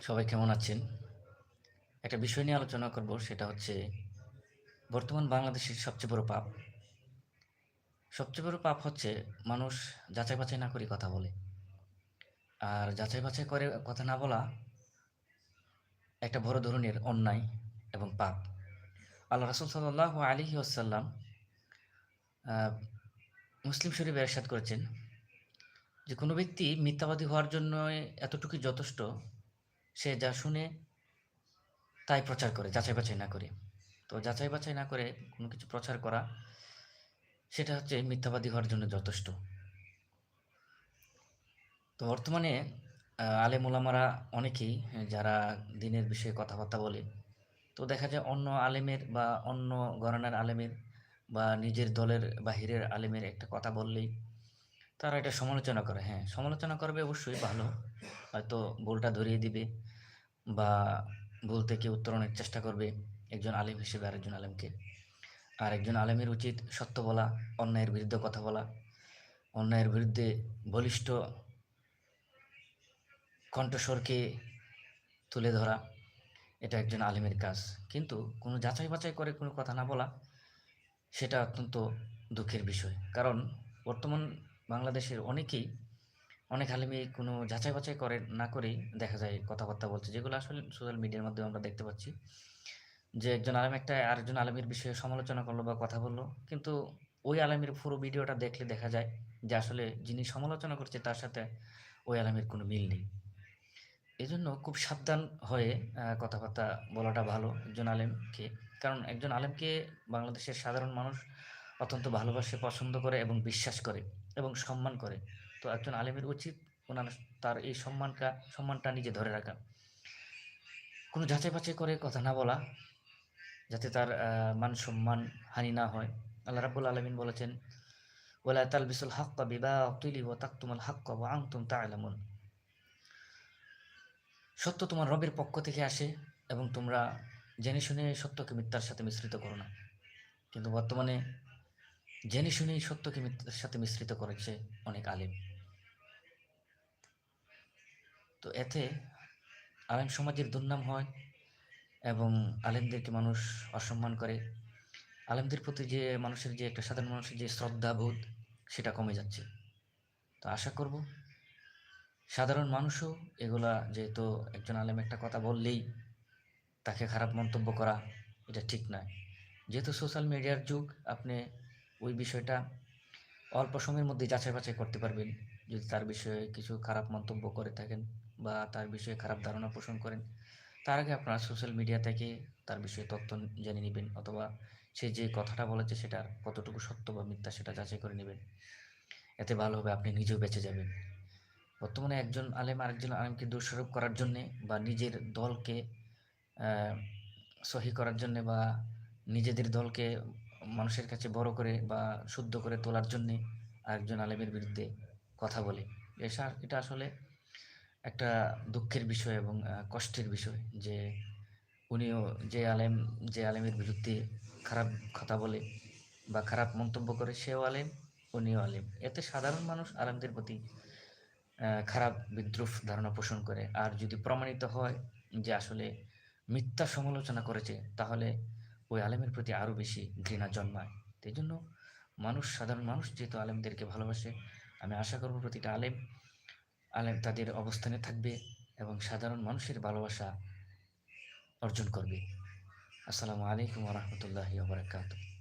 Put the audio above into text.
সবাই কেমন আছেন? একটা বিষয় নিয়ে আলোচনা করব, সেটা হচ্ছে বর্তমান বাংলাদেশের সবচেয়ে বড় পাপ। সবচেয়ে বড় পাপ হচ্ছে মানুষ যাচাই-বাছাই না করে কথা বলে। আর যাচাই-বাছাই করে কথা না বলা একটা বড় ধরনের অন্যায় এবং পাপ। আল্লাহ রাসূল সাল্লাল্লাহু আলাইহি ওয়াসাল্লাম আ মুসলিম শরীফে ইরশাদ করেছেন যে কোনো ব্যক্তি মিথ্যাবাদী হওয়ার জন্যই এতটুকুই যথেষ্ট সে যা শুনে তাই প্রচার করে যাচাই-বাছাই না করে। তো যাচাই-বাছাই না করে কোনো কিছু প্রচার করা সেটা হচ্ছে মিথ্যাবাদী হওয়ার জন্য যথেষ্ট। তো বর্তমানে আ আলেম ওলামারা অনেকেই যারা দিনের বিষয়ে কথাবার্তা বলে, তো দেখা যায় অন্য আলেমের বা অন্য ঘরানার আলেমের বা নিজের দলের বাহিরের আলেমের একটা কথা বললেই তারা এটা সমালোচনা করে। হ্যাঁ, সমালোচনা করবে অবশ্যই ভালো। হয়তো ভুলটা ধরিয়ে দিবে বা ভুল থেকে উত্তরণের চেষ্টা করবে একজন আলেম হিসেবে আরেকজন আলেমকে। আর একজন আলেমের উচিত সত্য বলা, অন্যায়ের বিরুদ্ধে কথা বলা, অন্যায়ের বিরুদ্ধে বলিষ্ঠ কণ্ঠস্বরকে তুলে ধরা। এটা একজন আলেমের কাজ। কিন্তু কোনো যাচাই-বাছাই করে কোনো কথা না বলা সেটা অত্যন্ত দুঃখের বিষয়। কারণ বর্তমান বাংলাদেশের অনেকেই অনেক আলেমই কোনো যাচাই-বাছাই করে না করেই দেখা যায় কথাবার্তা বলছে। যেগুলো আসলে সোশ্যাল মিডিয়ার মাধ্যমে আমরা দেখতে পাচ্ছি। যে একজন আলেম একটা আরেকজন আলেমের বিষয়ে সমালোচনা করল বা কথা বলল, কিন্তু ওই আলেমের পুরো ভিডিওটা দেখলে দেখা যায় যে আসলে যিনি সমালোচনা করছে তার সাথে ওই আলেমের কোনো মিল নেই। এজন্য খুব সাবধান হয়ে কথাবার্তা বলাটা ভালো একজন আলেমকে। কারণ একজন আলেমকে বাংলাদেশের সাধারণ মানুষ অত্যন্ত ভালোবাসে, পছন্দ করে এবং বিশ্বাস করে এবং সম্মান করে। তো একজন আলেমের উচিত ওনার তার এই সম্মানটা সম্মানটা নিজে ধরে রাখা। কোনো যাচাই-বাছাই করে কথা না বলা, যাতে তার মান-সম্মান হানি না হয়। আল্লাহ রাব্বুল আলামিন বলেছেন, "ওয়ালা তালবিসুল হাক্কা বিবাতিলি ওয়া তাকতুমুল হাক্কা ওয়া তা তা'লামুন" সত্য তোমার রবের পক্ষ থেকে আসে এবং তোমরা জেনে শুনে সত্যকে মিথ্যার সাথে মিশ্রিত করো না। কিন্তু বর্তমানে জেনে শুনেই সত্যকে সাথে মিশ্রিত করেছে অনেক আলেম। তো এতে আলেম সমাজের দুর্নাম হয় এবং আলেমদেরকে মানুষ অসম্মান করে। আলেমদের প্রতি যে মানুষের যে একটা সাধারণ মানুষের যে শ্রদ্ধাবোধ, সেটা কমে যাচ্ছে। তো আশা করব সাধারণ মানুষও এগুলা যেহেতু একজন আলেম একটা কথা বললেই তাকে খারাপ মন্তব্য করা এটা ঠিক নয়। যেহেতু সোশ্যাল মিডিয়ার যুগ, আপনি ওই বিষয়টা অল্প সময়ের মধ্যেই যাচাই-বাছাই করতে পারবেন। যদি তার বিষয়ে কিছু খারাপ মন্তব্য করে থাকেন বা তার বিষয়ে খারাপ ধারণা পোষণ করেন, তার আগে আপনারা সোশ্যাল মিডিয়া থেকে তার বিষয়ে তথ্য জেনে নেবেন অথবা সে যে কথাটা বলেছে সেটার কতটুকু সত্য বা মিথ্যা সেটা যাচাই করে নেবেন এতে ভালো হবে আপনি নিজেও বেঁচে যাবেন। বর্তমানে একজন আলেম আরেকজন আলেমকে দোষারোপ করার জন্যে বা নিজের দলকে সহি করার জন্যে বা নিজেদের দলকে মানুষের কাছে বড় করে বা শুদ্ধ করে তোলার জন্যে আরেকজন আলেমের বিরুদ্ধে কথা বলে। এসা এটা আসলে একটা দুঃখের বিষয় এবং কষ্টের বিষয় যে উনিও যে আলেম যে আলেমের বিরুদ্ধে খারাপ কথা বলে বা খারাপ মন্তব্য করে সেও আলেম, উনিও আলেম। এতে সাধারণ মানুষ আলেমদের প্রতি খারাপ বিদ্রূপ ধারণা পোষণ করে। আর যদি প্রমাণিত হয় যে আসলে মিথ্যা সমালোচনা করেছে তাহলে ওই আলেমের প্রতি আরও বেশি ঘৃণা জন্মায়। তাই জন্য মানুষ সাধারণ মানুষ যেহেতু আলেমদেরকে ভালোবাসে, আমি আশা করব প্রতিটা আলেম, আলেম তাদের অবস্থানে থাকবে এবং সাধারণ মানুষের ভালোবাসা অর্জন করবে। আসসালামু আলাইকুম রহমতুল্লাহ বারাকাতুহু।